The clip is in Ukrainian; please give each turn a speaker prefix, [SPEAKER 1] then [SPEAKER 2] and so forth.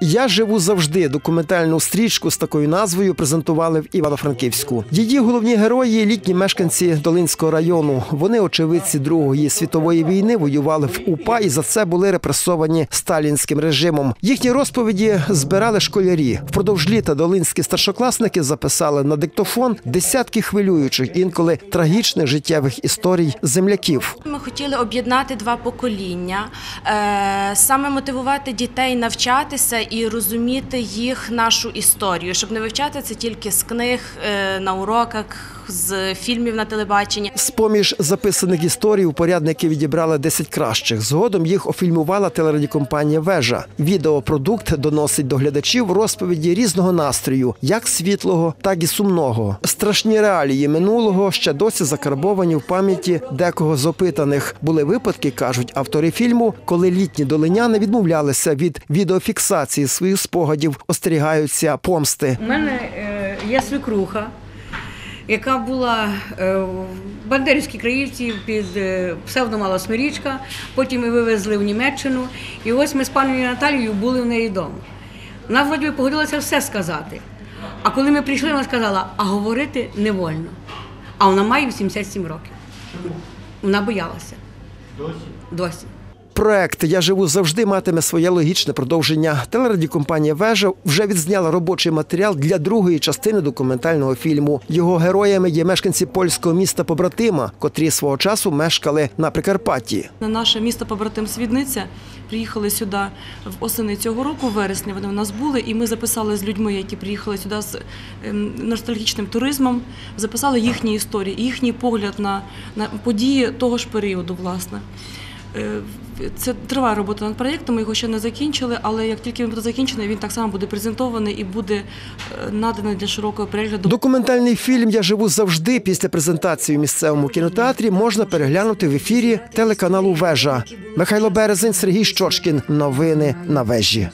[SPEAKER 1] Я живу завжди. Документальну стрічку з такою назвою презентували в Івано-Франківську. Її головні герої літні мешканці Долинського району. Вони очевидці Другої світової війни воювали в УПА і за це були репресовані сталінським режимом. Їхні розповіді збирали школярі. Впродовж літа долинські старшокласники записали на диктофон десятки хвилюючих, інколи трагічних життєвих історій земляків.
[SPEAKER 2] Ми хотіли об'єднати два покоління, е, саме мотивувати дітей навчатися і розуміти їх нашу історію, щоб не вивчати це тільки з книг е, на уроках, з фільмів на телебаченні.
[SPEAKER 1] З-поміж записаних історій упорядники відібрали 10 кращих. Згодом їх офільмувала телерадіокомпанія Вежа. Відеопродукт доносить до глядачів розповіді різного настрою, як світлого, так і сумного. Страшні реалії минулого ще досі закарбовані в пам'яті декого з опитаних. Були випадки, кажуть автори фільму, коли літні долиняни відмовлялися від відеофіксації своїх спогадів, остерігаються помсти.
[SPEAKER 3] У мене е, є свекруха, яка була е, в Бандерівській краївці під е, псевдом Мала Смирічка. Потім ми вивезли в Німеччину. І ось ми з пані Наталією були в неї вдома. Вона вроді би погодилася все сказати. А коли ми прийшли, вона сказала, а говорити не вольно. А вона має 87 років. Вона боялася. Досі? Досі.
[SPEAKER 1] Проект Я живу завжди матиме своє логічне продовження. Телерадіокомпанія Вежа вже відзняла робочий матеріал для другої частини документального фільму. Його героями є мешканці польського міста побратима, котрі свого часу мешкали на Прикарпатті.
[SPEAKER 4] На наше місто побратим Свідниця приїхали сюди в осени цього року, в вересні вони у нас були, і ми записали з людьми, які приїхали сюди з ем, ностальгічним туризмом, записали їхні історії, їхній погляд на, на події того ж періоду, власне. Е, Це триває робота над проєктом, ми його ще не закінчили, але як тільки він буде закінчений, він так само буде презентований і буде е, наданий для широкого перегляду.
[SPEAKER 1] Документальний фільм Я живу завжди після презентації у місцевому кінотеатрі можна переглянути в ефірі телеканалу Вежа. Михайло Березень, Сергій Щочкін. Новини на вежі.